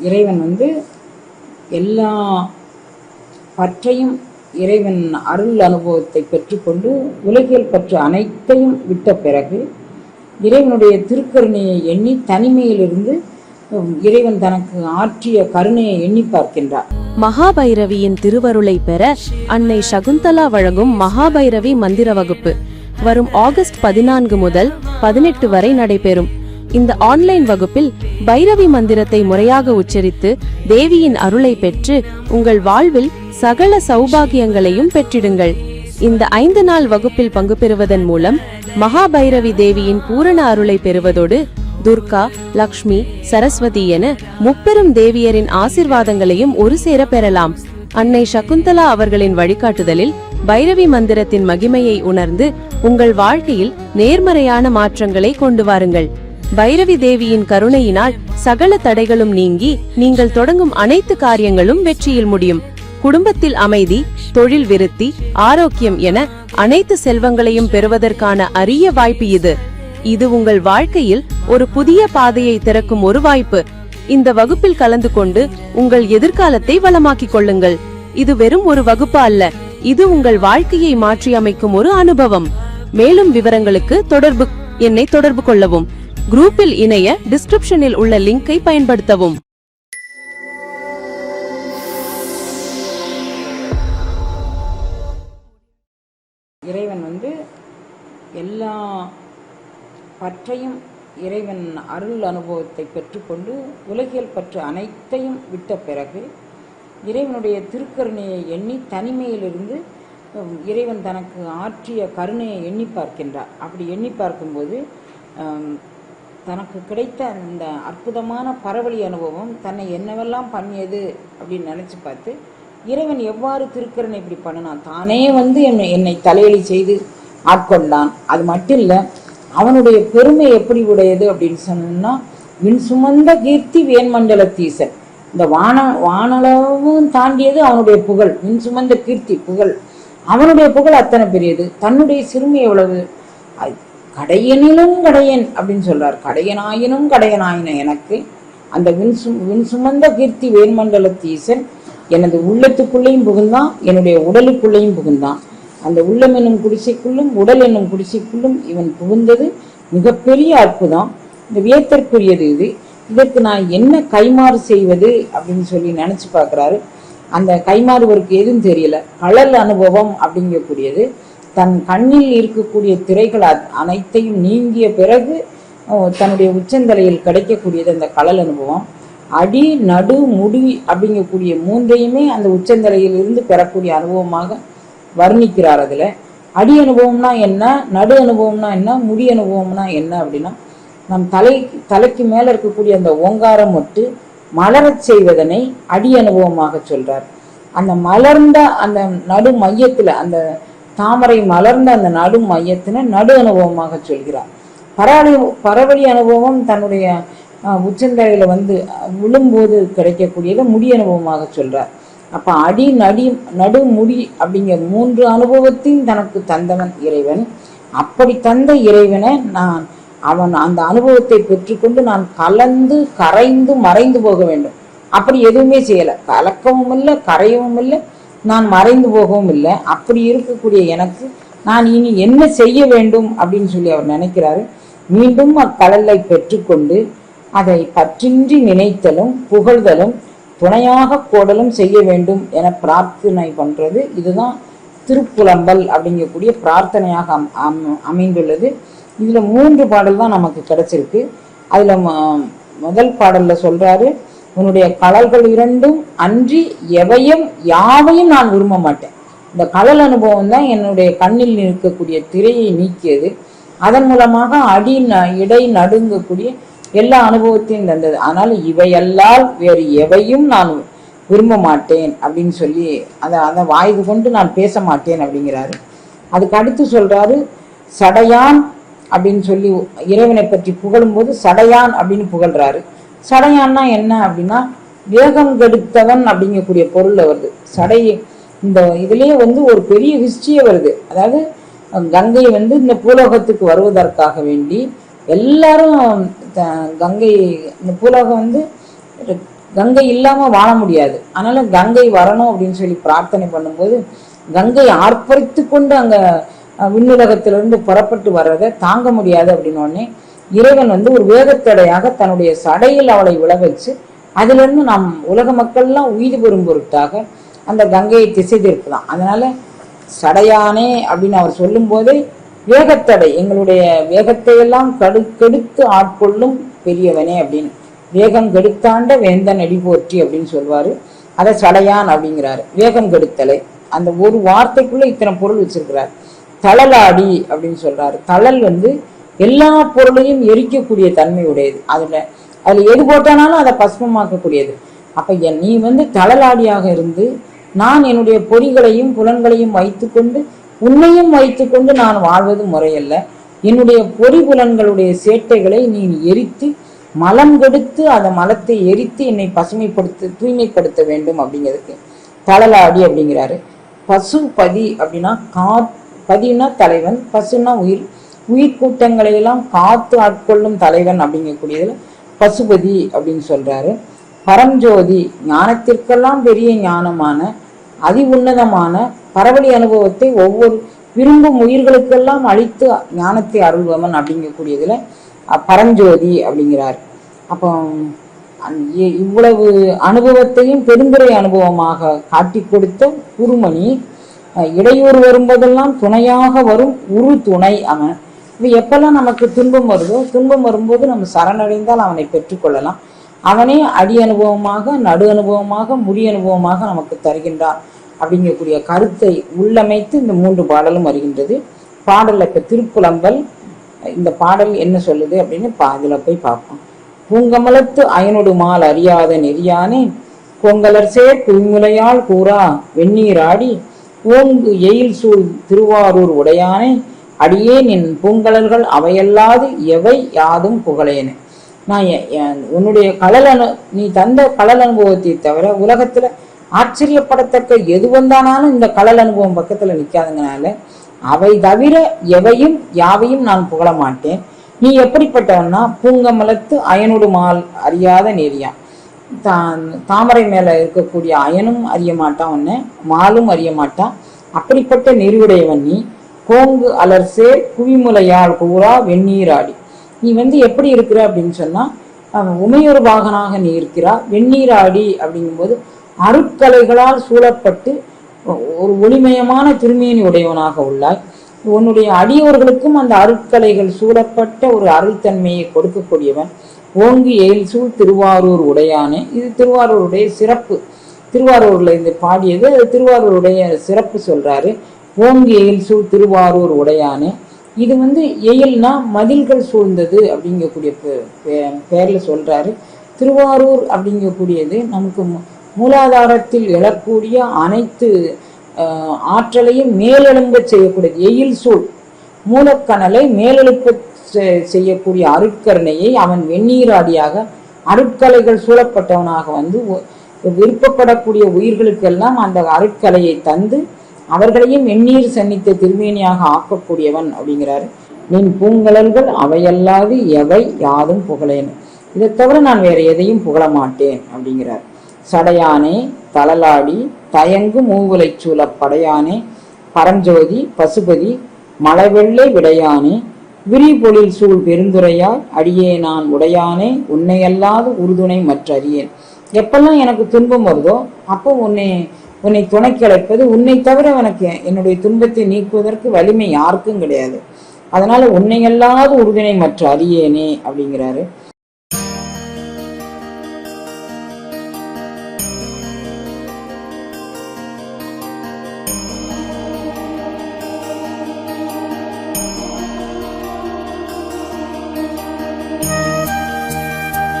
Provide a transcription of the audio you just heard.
இறைவன் வந்து எல்லா பற்றையும் இறைவன் அருள் அனுபவத்தை பெற்றுக்கொண்டு உலகியல் பற்று அனைத்தையும் விட்ட பிறகு இறைவனுடைய திருக்கருணையை எண்ணி தனிமையிலிருந்து இறைவன் தனக்கு ஆற்றிய கருணையை எண்ணி பார்க்கின்றார். மகாபைரவியின் திருவருளை பெற அன்னை சகுந்தலா வழங்கும் மகாபைரவி மந்திர வகுப்பு வரும் ஆகஸ்ட் பதினான்கு முதல் பதினெட்டு வரை நடைபெறும். இந்த ஆன்லைன் வகுப்பில் பைரவி மந்திரத்தை முறையாக உச்சரித்து தேவியின் அருளை பெற்று உங்கள் வாழ்வில் சகல சௌபாகியங்களையும் பெற்றிடுங்கள். இந்த ஐந்து நாள் வகுப்பில் பங்கு பெறுவதன் மூலம் மகாபைரவி தேவியின் பூரண அருளை பெறுவதோடு துர்கா லக்ஷ்மி சரஸ்வதி என முப்பெரும் தேவியரின் ஆசிர்வாதங்களையும் ஒரு சேர பெறலாம். அன்னை சகுந்தலா அவர்களின் வழிகாட்டுதலில் பைரவி மந்திரத்தின் மகிமையை உணர்ந்து உங்கள் வாழ்க்கையில் நேர்மறையான மாற்றங்களை கொண்டு வாருங்கள். பைரவி தேவியின் கருணையினால் சகல தடைகளும் நீங்கி நீங்கள் தொடங்கும் அனைத்து காரியங்களும் வெற்றியில் முடியும். குடும்பத்தில் அமைதி தொழில் விருத்தி ஆரோக்கியம் என அனைத்து செல்வங்களையும் பெறுவதற்கான அரிய வாய்ப்பு இது. இது உங்கள் வாழ்க்கையில் ஒரு புதிய பாதையை திறக்கும் ஒரு வாய்ப்பு. இந்த வகுப்பில் கலந்து கொண்டு உங்கள் எதிர்காலத்தை வளமாக்கிக் கொள்ளுங்கள். இது வெறும் ஒரு வகுப்பு அல்ல இது உங்கள் வாழ்க்கையை மாற்றி அமைக்கும் ஒரு அனுபவம். மேலும் விவரங்களுக்கு தொடர்பு என்னை தொடர்பு கொள்ளவும். குரூப்பில் இணைய டிஸ்கிரிப்ஷனில் உள்ள லிங்கை பயன்படுத்தவும். இறைவன் வந்து எல்லா பற்றையும் இறைவன் அருள் அனுபவத்தை பெற்றுக்கொண்டு உலகியல் பற்று அனைத்தையும் விட்ட பிறகு இறைவனுடைய திருக்கருணையை எண்ணி தனிமையிலிருந்து இறைவன் தனக்கு ஆற்றிய கருணையை எண்ணி பார்க்கின்றார். அப்படி எண்ணி பார்க்கும்போது தனக்கு கிடைத்த அந்த அற்புதமான பரவழி அனுபவம் தன்னை என்னவெல்லாம் பண்ணியது அப்படின்னு நினைச்சு பார்த்து இறைவன் எவ்வாறு திருக்கிறனை இப்படி பண்ணினான்? தானே வந்து என்னை என்னை தலையலி செய்து ஆட்கொண்டான். அது மட்டும் இல்லை அவனுடைய பெருமை எப்படி உடையது? அப்படின்னு சொன்னோம்னா மின் சுமந்த கீர்த்தி வேண்மண்டலத்தீசன் இந்த வான வானளவும் தாண்டியது அவனுடைய புகழ். விண் சுமந்த கீர்த்தி புகழ். அவனுடைய புகழ் அத்தனை பெரியது. தன்னுடைய சிறுமி எவ்வளவு? கடையனிலும் கடையன் அப்படின்னு சொல்றார். கடையனாயினும் கடையனாயின எனக்கு. அந்த விண் சு விண் சுமந்த கீர்த்தி வேண்மண்டலத்தீசன் எனது உள்ளத்துக்குள்ளேயும் புகுந்தான் என்னுடைய உடலுக்குள்ளேயும் புகுந்தான். அந்த உள்ளம் என்னும் குடிசைக்குள்ளும் உடல் என்னும் குடிசைக்குள்ளும் இவன் புகுந்தது மிகப்பெரிய அற்புதம். இந்த வியத்தற்குரியது இது. இதற்கு நான் என்ன கைமாறு செய்வது அப்படின்னு சொல்லி நினைச்சு பார்க்குறாரு. அந்த கைமாறுவருக்கு எதுவும் தெரியல. கழல் அனுபவம் அப்படிங்கக்கூடியது. தன் கண்ணில் இருக்கக்கூடிய திரைகள் அனைத்தையும் நீங்கிய பிறகு தன்னுடைய உச்சந்தலையில் கிடைக்கக்கூடியது அந்த கடல் அனுபவம். அடி நடு முடி அப்படிங்கக்கூடிய மூன்றையுமே அந்த உச்சந்தலையில் இருந்து பெறக்கூடிய அனுபவமாக வர்ணிக்கிறார் அதில். அடி அனுபவம்னா என்ன? நடு அனுபவம்னா என்ன? முடி அனுபவம்னா என்ன அப்படின்னா நம் தலை தலைக்கு மேலே இருக்கக்கூடிய அந்த ஓங்காரம் மொட்டு மலரச் செய்வதனை அடி அனுபவமாக சொல்றார். அந்த மலர்ந்த அந்த நடு மையத்தில் அந்த தாமரை மலர்ந்த அந்த நடு மையத்தின நடு அனுபவமாக சொல்கிறார். பரவழி பரவழி அனுபவம் தன்னுடைய உச்சந்தலையில் வந்து விழும்போது கிடைக்கக்கூடியதை முடி அனுபவமாக சொல்கிறார் அப்போ அடி நடி நடு முடி அப்படிங்கிற மூன்று அனுபவத்தையும் தனக்கு தந்தவன் இறைவன். அப்படி தந்த இறைவனை நான் அவன் அந்த அனுபவத்தை பெற்றுக்கொண்டு நான் கலந்து கரைந்து மறைந்து போக வேண்டும். அப்படி எதுவுமே செய்யலை. கலக்கவும் இல்லை கரையவும் இல்லை நான் மறைந்து போகவும் இல்லை. அப்படி இருக்கக்கூடிய எனக்கு நான் இனி என்ன செய்ய வேண்டும் அப்படின்னு சொல்லி அவர் நினைக்கிறாரு. மீண்டும் அக்கடலை பெற்றுக்கொண்டு அதை பற்றின்றி நினைத்தலும் புகழ்தலும் துணையாக கோடலும் செய்ய வேண்டும் என பிரார்த்தனை பண்றது இதுதான் திருப்புலம்பல் அப்படிங்கக்கூடிய பிரார்த்தனையாக அம்- அமைந்துள்ளது. இதுல மூன்று பாடல் தான் நமக்கு கிடைச்சிருக்கு. அதுல முதல் பாடல்ல சொல்றாரு உன்னுடைய கலல்கள் இரண்டும் அன்றி எவையும் யாவையும் நான் விரும்ப மாட்டேன். இந்த கடல் அனுபவம் தான் என்னுடைய கண்ணில் இருக்கக்கூடிய திரையை நீக்கியது. அதன் மூலமாக அடி ந- இடை நடுங்கக்கூடிய எல்லா அனுபவத்தையும் தந்தது. ஆனால் இவையல்லால் வேறு எவையும் நான் விரும்ப மாட்டேன் அப்படின்னு சொல்லி அதை அதை வாய்வு கொண்டு நான் பேச மாட்டேன் அப்படிங்கிறாரு. அதுக்கு அடுத்து சொல்றாரு சடையான் அப்படின்னு சொல்லி இறைவனை பற்றி புகழும்போது சடையான் அப்படின்னு புகழ்றாரு. சடையான்னா என்ன அப்படின்னா வேகம் கெடுத்தவன் அப்படிங்கக்கூடிய பொருள்ல வருது. சடை இந்த இதுலயே வந்து ஒரு பெரிய ஹிஸ்டரியே வருது. அதாவது கங்கை வந்து இந்த பூலோகத்துக்கு வருவதற்காக வேண்டி எல்லாரும் கங்கை இந்த பூலோகம் வந்து கங்கை இல்லாம வாழ முடியாது. அதனால கங்கை வரணும் அப்படின்னு சொல்லி பிரார்த்தனை பண்ணும்போது கங்கை ஆர்ப்பரித்து கொண்டு அங்க விண்ணுலகத்திலிருந்து புறப்பட்டு வர்றதை தாங்க முடியாது அப்படின்னு உடனே இறைவன் வந்து ஒரு வேகத்தடையாக தன்னுடைய சடையில் அவளை விழ வச்சு அதிலிருந்து நாம் உலக மக்கள்லாம் உயிர் பெறும் பொருட்டாக அந்த கங்கையை திசை திருப்பலாம். அதனால சடையானே அப்படின்னு அவர் சொல்லும்போதே வேகத்தடை எங்களுடைய வேகத்தை எல்லாம் கடு கெடுத்து ஆட்கொள்ளும் பெரியவனே அப்படின்னு. வேகம் கெடுத்தாண்ட வேந்தன் அடி போற்றி அப்படின்னு சொல்வாரு. அதை சடையான் அப்படிங்கிறாரு. வேகம் கெடுத்தலை. அந்த ஒரு வார்த்தைக்குள்ள இத்தனை பொருள் வச்சிருக்கிறார். தளலாடி அப்படின்னு சொல்றாரு. தளல் வந்து எல்லா பொருளையும் எரிக்கக்கூடிய தன்மை உடையது. அதுல அதில் எது போட்டானாலும் அதை பசுமமாக்கக்கூடியது. அப்ப என் நீ வந்து தழலாடியாக இருந்து நான் என்னுடைய பொறிகளையும் புலன்களையும் வைத்துக்கொண்டு உன்னையும் வைத்துக்கொண்டு நான் வாழ்வது முறையல்ல. என்னுடைய பொறி புலன்களுடைய சேட்டைகளை நீ எரித்து மலம் கெடுத்து அந்த மலத்தை எரித்து என்னை பசுமைப்படுத்த தூய்மைப்படுத்த வேண்டும் அப்படிங்கிறதுக்கு. தழலாடி அப்படிங்கிறாரு. பசு பதி அப்படின்னா கா பதினா தலைவன் பசுனா உயிர். உயிர்கூட்டங்களை எல்லாம் காத்து ஆட்கொள்ளும் தலைவன் அப்படிங்கக்கூடியதுல பசுபதி அப்படின்னு சொல்றாரு. பரஞ்சோதி ஞானத்திற்கெல்லாம் பெரிய ஞானமான அதி உன்னதமான பரவழி அனுபவத்தை ஒவ்வொரு விரும்பும் உயிர்களுக்கெல்லாம் அளித்து ஞானத்தை அருள்பவன் அப்படிங்கக்கூடியதுல பரஞ்சோதி அப்படிங்கிறார். அப்போ இ- இவ்வளவு அனுபவத்தையும் பெருந்துரை அனுபவமாக காட்டிக் கொடுத்த குருமணி இடையூறு வரும்போதெல்லாம் துணையாக வரும் உரு துணை அவன். இது எப்பெல்லாம் நமக்கு துன்பம் வருதோ துன்பம் வரும்போது நம்ம சரணடைந்தால் அவனை பெற்றுக்கொள்ளலாம் அவனே அடி அனுபவமாக நடு அனுபவமாக முடி அனுபவமாக நமக்கு தருகின்றான் அப்படிங்கக்கூடிய கருத்தை உள்ளமைத்து இந்த மூன்று பாடலும் வருகின்றது. பாடலில் இப்ப திருப்புலம்பல் இந்த பாடல் என்ன சொல்லுது அப்படின்னு பா அதுல போய் பார்ப்போம். பூங்கமலத்து அயனொடு மால் அறியாத நெறியானே பொங்கலர் சேர் குவிமுலையால் கூறா வெந்நீராடி ஓங்கு எயில் சூழ் திருவாரூர் உடையானே அடியே நின் பூங்கலல்கள் அவையல்லாது எவை யாதும் புகழேனே. நான் உன்னுடைய கடல் அனு நீ தந்த கடல் அனுபவத்தை தவிர உலகத்துல ஆச்சரியப்படத்தக்க எது வந்தானாலும் இந்த கடல் அனுபவம் பக்கத்துல நிக்காதங்கனால அவை தவிர எவையும் யாவையும் நான் புகழ மாட்டேன். நீ எப்படிப்பட்டவன்னா பூங்கமலத்து அயனுடு மால் அறியாத நெறியான் தான் தாமரை மேல இருக்கக்கூடிய அயனும் அறிய மாட்டான் உன்னை மாலும் அறிய மாட்டான் அப்படிப்பட்ட நெறிவுடையவன் நீ. கோங்கு அலர்சே குவிமுலையால் கூறா வெந்நீராடி. நீ வந்து எப்படி இருக்கிற அப்படின்னு சொன்னா அவன் உமையொரு பாகனாக நீ இருக்கிறா வெந்நீராடி அப்படிங்கும்போது அருட்கலைகளால் சூழப்பட்டு ஒரு ஒளிமயமான திருமேனி உடையவனாக உள்ளாய். உன்னுடைய அடியோர்களுக்கும் அந்த அருட்கலைகள் சூழப்பட்ட ஒரு அருள்தன்மையை கொடுக்கக்கூடியவன் ஓங்கி எயில் சூழ் திருவாரூர் உடையானே. இது திருவாரூருடைய சிறப்பு. திருவாரூர்ல இந்த பாடியது திருவாரூருடைய சிறப்பு சொல்றாரு. ஓங்கி எயில் சூழ் திருவாரூர் உடையானே. இது வந்து எயில்னா மதில்கள் சூழ்ந்தது அப்படிங்கக்கூடிய பேரில் சொல்கிறாரு திருவாரூர் அப்படிங்கக்கூடியது நமக்கு மு- மூலாதாரத்தில் எழக்கூடிய அனைத்து ஆற்றலையும் மேலெழும்ப செய்யக்கூடியது. எயில் சூழ் மூலக்கணலை மேலெழுப்ப செய்யக்கூடிய அருட்கருணையை அவன் வெந்நீராடியாக அருட்கலைகள் சூழப்பட்டவனாக வந்து விருப்பப்படக்கூடிய உயிர்களுக்கெல்லாம் அந்த அருட்கலையை தந்து அவர்களையும் வெந்நீர் சன்னித்த திருமேனியாக ஆக்கக்கூடியவன் அப்படிங்கிறாரு. நின் பூங்கலல்கள் அவையல்லாது எவை யாதும் புகழேன். இதை தவிர நான் வேற எதையும் புகழ மாட்டேன் அப்படிங்கிறார். சடையானே தளலாடி தயங்கு மூவுலைச் சூழப் படையானே பரஞ்சோதி பசுபதி மலைவெள்ளை விடையானே விரிபொழில் சூழ் பெருந்துரையாய் அடியே நான் உடையானே உன்னையல்லாது உறுதுணை மற்றறியேன். எப்பெல்லாம் எனக்கு துன்பம் வருதோ அப்போ உன்னை உன்னை துணைக்கு அழைப்பது உன்னை தவிர உனக்கு என்னுடைய துன்பத்தை நீக்குவதற்கு வலிமை யாருக்கும் கிடையாது. அதனால உன்னை அல்லாத உறுதுணை மற்ற அறியேனே அப்படிங்கிறாரு.